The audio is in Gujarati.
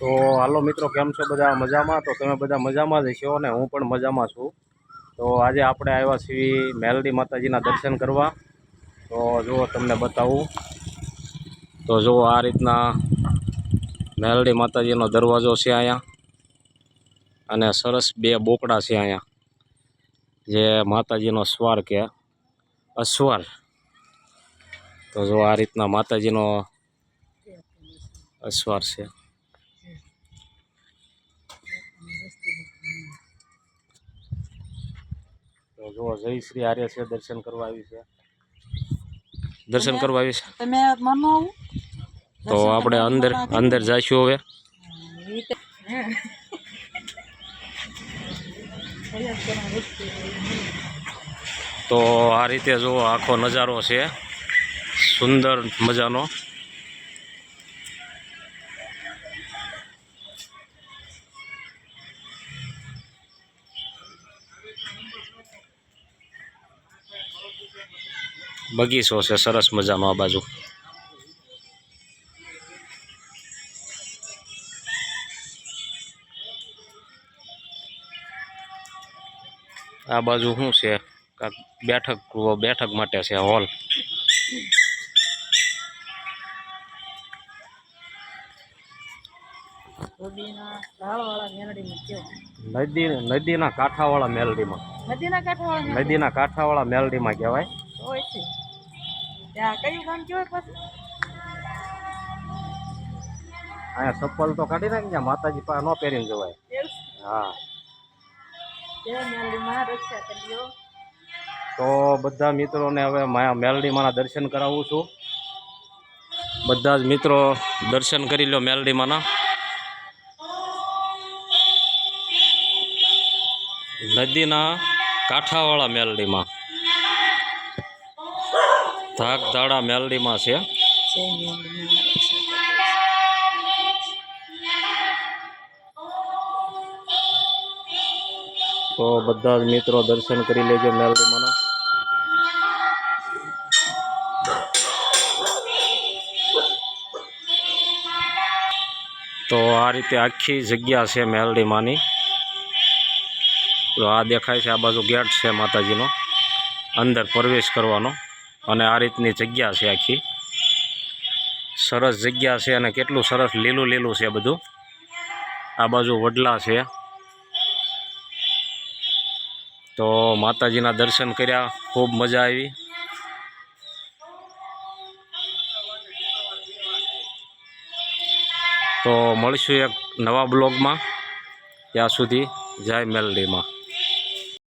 તો હાલો મિત્રો, કેમ છો બધા? મજામાં? તો તમે બધા મજામાં જ છો ને? હું પણ મજામાં છું. તો આજે આપણે આવ્યા છીએ મેલડી માતાજીના દર્શન કરવા. તો જુઓ તમને બતાવું. તો જુઓ આ રીતના મેલડી માતાજીનો દરવાજો છે અહીંયા. અને સરસ બે બોકડા છે અહીંયા. જે માતાજીનો સ્વાર કે અસ્વાર તો જો આ રીતના માતાજીનો અસ્વાર છે. તો જો જય શ્રી આર્ય છે દર્શન કરવા આવી છે. દર્શન કરવા આવી છે? તમે માનો તો આપણે અંદર અંદર જઈશું હવે. તો આ રીતે જો આખો નજારો છે. સુંદર મજાનો. બગીચો છે સરસ મજાનો આ બાજુ. આ બાજુ શું છે? બેઠક બેઠક માટે છે હોલ. નદી નદીના કાંઠાવાળા મેલડીમાં. નદીના કાંઠાવાળા મેલડી નદીના કાંઠાવાળા મેલડીમાં કહેવાય. હોય છે. ત્યાં કયું ગામ કહેવાય પાછું? અહીંયા ચપ્પલ તો કાઢી નાખી ત્યાં માતાજી પાસે ન પહેરીને જવાય. હા. તે બધા મિત્રોને હવે મા- મેલડીમાના દર્શન કરાવું છું. બધા જ મિત્રો દર્શન કરી લો મેલડીમાના નદીના કાંઠાવાળા મેલડીમાં ધાક ધાડા મેલડીમાં છે. તો બધા જ મિત્રો દર્શન કરી લેજો મેલડીમાના. તો આ રીતે આખી જગ્યા છે મેલડીમાની. તો આ દેખાય છે, આ બાજુ ગેટ છે માતાજીનો. અંદર પ્રવેશ કરવાનો. અને આ રીતની જગ્યા છે આખી. સરસ જગ્યા છે અને કેટલું સરસ લીલું લીલું છે બધું. આ બાજુ વડલા છે. તો માતાજીના દર્શન કર્યા, ખૂબ મજા આવી. તો મળીશું એક નવા બ્લોગમાં. ત્યાં સુધી જય મેલડીમાં.